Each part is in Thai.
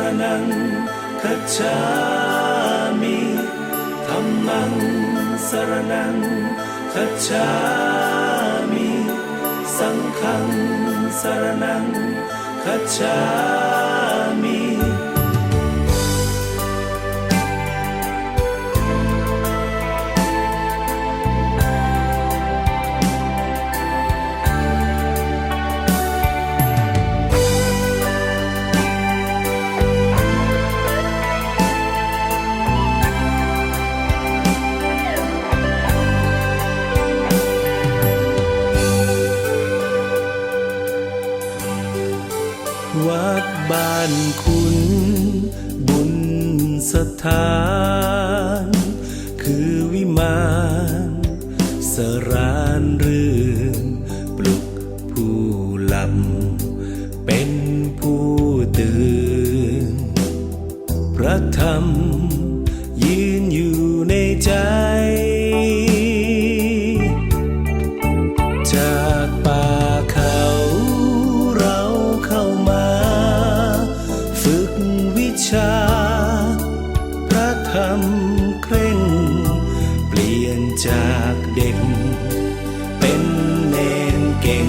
รนังคัจฉามิธัมมังสรนังคัจฉามิสังฆังสรนังคัจฉามิานคุณ บุญสถาน กวิชา พระธรรมเคร่ง เปลี่ยนจากเด็ก เป็นเนนเก่ง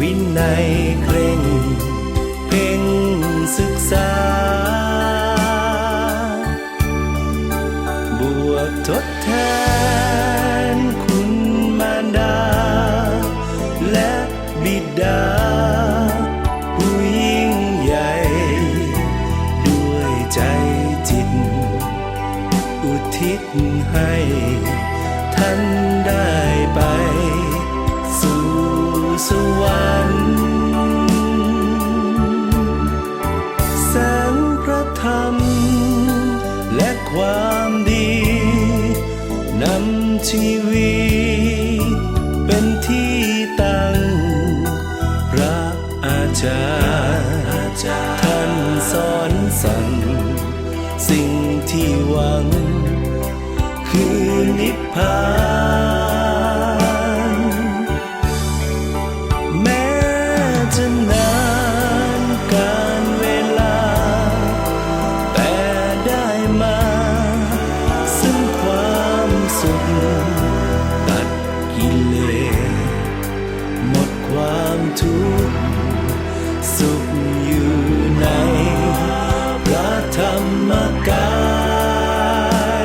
วินัยเคร่งเพ่งศึกษา บวชทดแทน ชีวิตเป็นที่ตั้งพระอาจารย์ท่านสอนสั่งสิ่งที่หวัง คือนิพพาน สุขตัดกิเลสหมดความทุกข์สุขอยู่ในพระธรรมกา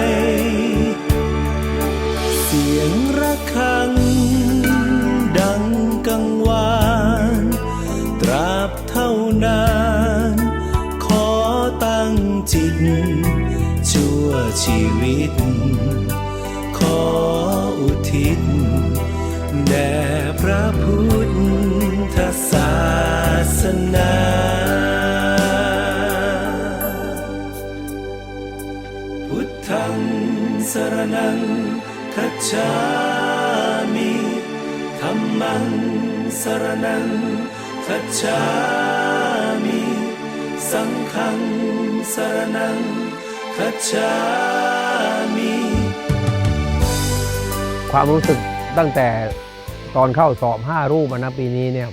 ยเสียงระฆัง ดังกังวานตราบเท่านานขอตั้งจิตชั่วชีวิต คัจฉามิธัมมังสรนังคัจฉามิสังฆังสรนังคัจฉามิความรู้สึกตั้งแต่ตอนเข้าสอบห้ารูปนะปีนี้เนี่ย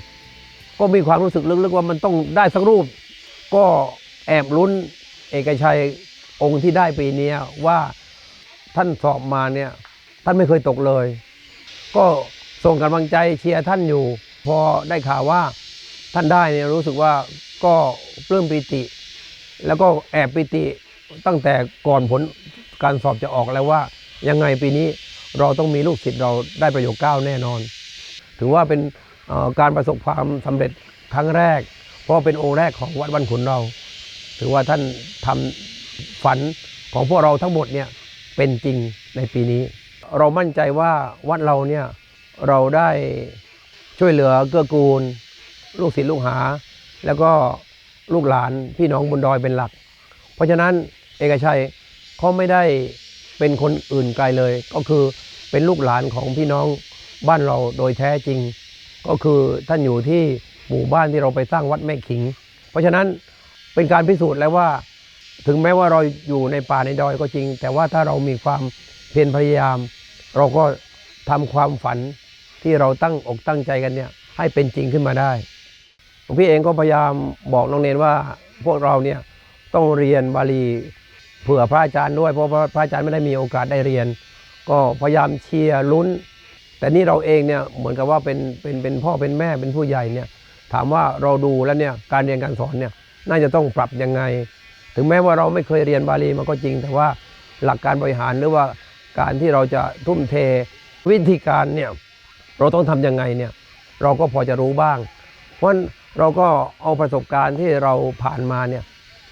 ก็มีความรู้สึกลึกๆว่ามันต้องได้สักรูป ก็แอบลุ้นเอกชัยองค์ที่ได้ปีนี้ว่าท่านสอบมาเนี่ย ท่านไม่เคยตกเลย ก็ส่งกำลังใจเชียร์ท่านอยู่ พอได้ข่าวว่าท่านได้เนี่ยรู้สึกว่าก็ปลื้มปิติ แล้วก็แอบปิติตั้งแต่ก่อนผลการสอบจะออกแล้วว่า ยังไงปีนี้เราต้องมีลูกศิษย์เราได้ประโยคเก้าแน่นอน ถือว่าเป็นการประสบความสำเร็จครั้งแรก เพราะเป็นองค์แรกของวัดบ้านขุนเรา ถือว่าท่านทำฝันของพวกเราทั้งหมดเนี่ยเป็นจริงในปีนี้ เรามั่นใจว่าวัดเราเนี่ยเราได้ช่วยเหลือเกื้อกูล ลูกศิษย์ลูกหา แล้วก็ลูกหลานพี่น้องบนดอยเป็นหลัก เพราะฉะนั้นเอกชัยเขาไม่ได้เป็นคนอื่นไกลเลย ก็คือเป็นลูกหลานของพี่น้องบ้านเราโดยแท้จริง ก็คือท่านอยู่ที่หมู่บ้านที่เราไปสร้างวัดแม่ขิง เพราะฉะนั้นเป็นการพิสูจน์แล้วว่า ถึงแม้ว่าเราอยู่ในป่าในดอยก็จริง แต่ว่าถ้าเรามีความเพียรพยายาม เราก็ทำความฝันที่เราตั้งอกตั้งใจกันเนี่ยให้เป็นจริงขึ้นมาได้หลวงพี่เองก็พยายามบอกน้องเนนว่าพวกเราเนี่ยต้องเรียนบาลีเผื่อพระอาจารย์ด้วย เพราะว่าพระอาจารย์ไม่ได้มีโอกาสได้เรียน ก็พยายามเชียร์ลุ้น แต่นี่เราเองเนี่ยเหมือนกับว่าเป็นเป็นเป็นพ่อเป็นแม่เป็นผู้ใหญ่เนี่ยถามว่าเราดูแล้วเนี่ยการเรียนการสอนเนี่ยน่าจะต้องปรับยังไง ถึงแม้ว่าเราไม่เคยเรียนบาลีมาก็จริง แต่ว่าหลักการบริหารหรือว่า การที่เราจะทุ่มเทวิธีการเนี่ยเราต้องทำยังไงเนี่ยเราก็พอจะรู้บ้าง เพราะเราก็เอาประสบการณ์ที่เราผ่านมาเนี่ย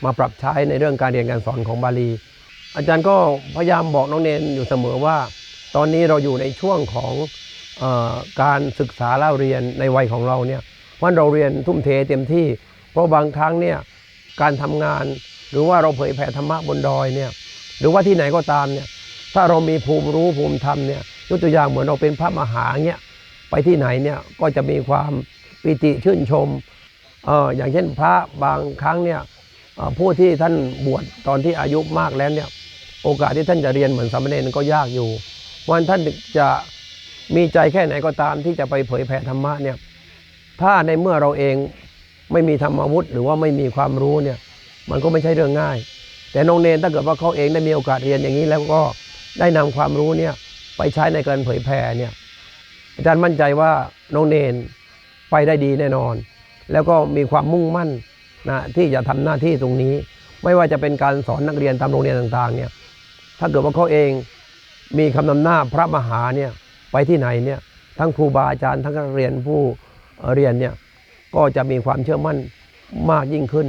มาปรับใช้ในเรื่องการเรียนการสอนของบาลี อาจารย์ก็พยายามบอกน้องเนนอยู่เสมอว่า ตอนนี้เราอยู่ในช่วงของอการศึกษาเล่าเรียนในวัยของเราเนี่ยเพราเราเรียนทุ่มเทเต็มที่ เพราะบางครั้งเนี่ยการทำงาน หรือว่าเราเผยแผ่ธรรมะบนดอยเนี่ยหรือว่าที่ไหนก็ตามเนี่ย ถ้าเรามีภูมิรู้ภูมิธรรมเนี่ยยกตัวอย่างเหมือนเราเป็นพระมหาเนี่ยไปที่ไหนเนี่ยก็จะมีความปิติชื่นชมเอออย่างเช่นพระบางครั้งเนี่ยผู้ที่ท่านบวชตอนที่อายุมากแล้วเนี่ยโอกาสที่ท่านจะเรียนเหมือนสามเณรก็ยากอยู่วันท่านจะมีใจแค่ไหนก็ตามที่จะไปเผยแผ่ธรรมะเนี่ยถ้าในเมื่อเราเองไม่มีธรรมอาวุธ หรือว่าไม่มีความรู้เนี่ยมันก็ไม่ใช่เรื่องง่าย แต่น้องเนนถ้าเกิดว่าเขาเองได้มีโอกาสเรียนอย่างนี้แล้วก็ ได้นำความรู้เนี่ยไปใช้ในการเผยแผ่เนี่ยอาจารย์มั่นใจว่าน้องเนนไปได้ดีแน่นอน แล้วก็มีความมุ่งมั่นนะที่จะทำหน้าที่ตรงนี้ ไม่ว่าจะเป็นการสอนนักเรียนตามโรงเรียนต่างๆเนี่ยถ้าเกิดว่าเขาเองมีคำนำหน้าพระมหาเนี่ยไปที่ไหนเนี่ยทั้งครูบาอาจารย์ทั้งนักเรียนผู้เอ่อเรียนเนี่ยก็จะมีความเชื่อมั่นมากยิ่งขึ้น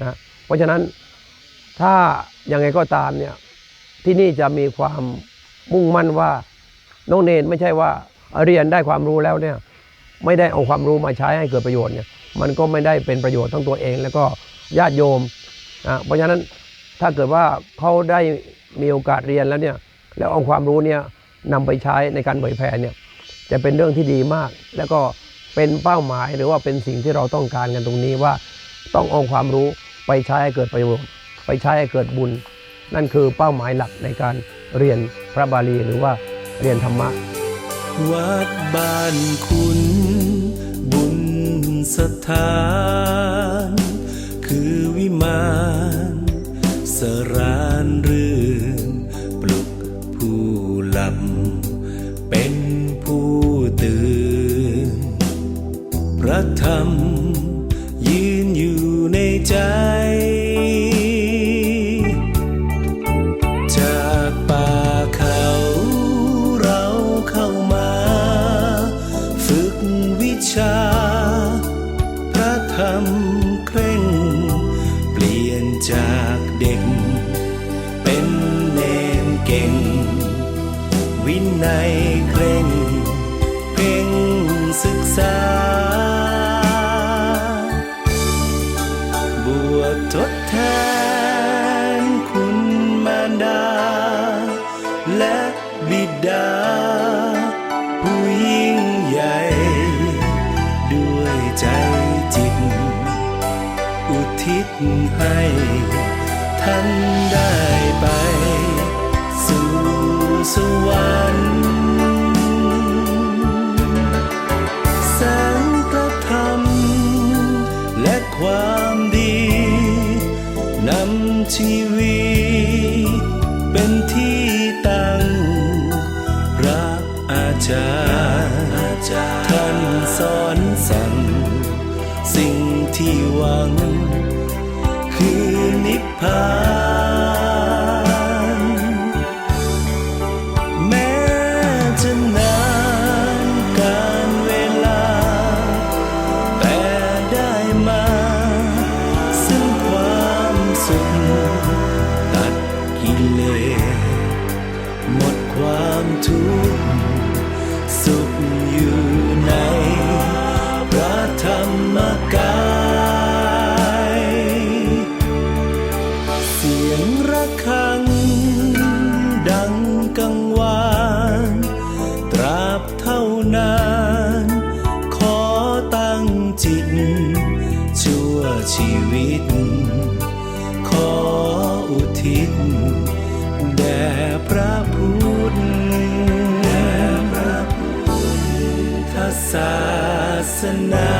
นะเพราะฉะนั้นถ้ายังไงก็ตามเนี่ย ที่นี่จะมีความมุ่งมั่นว่าน้องเนนไม่ใช่ว่าเรียนได้ความรู้แล้วเนี่ยไม่ได้เอาความรู้มาใช้ให้เกิดประโยชน์เนี่ยมันก็ไม่ได้เป็นประโยชน์ทั้งตัวเอง แล้วก็ญาติโยมนะเพราะฉะนั้นถ้าเกิดว่าเขาได้มีโอกาสเรียนแล้วเนี่ยแล้วเอาความรู้เนี่ยนำไปใช้ในการเผยแผ่เนี่ยจะเป็นเรื่องที่ดีมาก แล้วก็เป็นเป้าหมายหรือว่าเป็นสิ่งที่เราต้องการกันตรงนี้ว่าต้องเอาความรู้ไปใช้ให้เกิดประโยชน์ ไปใช้ให้เกิดบุญ นั่นคือเป้าหมายหลักในการเรียนพระบาลีหรือว่าเรียนธรรมะ วัดบ้านคุณ บุญสถาน คือวิมานสรานเรือ เด็กเป็นเนนเก่ง วินัยเคร่ง เพ่งศึกษา บวชทดแทนคุณมารดา และบิดา ผู้ยิ่งใหญ่ ด้วยใจจิต อุทิศให้ ท่านได้ไป สู่สวรรค์แสงพระธรรม และความดีนำชีวิตเป็นที่ตั้งพระอาจารย์ท่านสอนสั่งสิ่งที่หวัง นิ สียงระฆัง ดังกังวานตราบเท่านาน ขอตั้งจิต ชั่วชีวิต ขออุทิศ แด่พระพุทธแด่พระพุทธศาสนา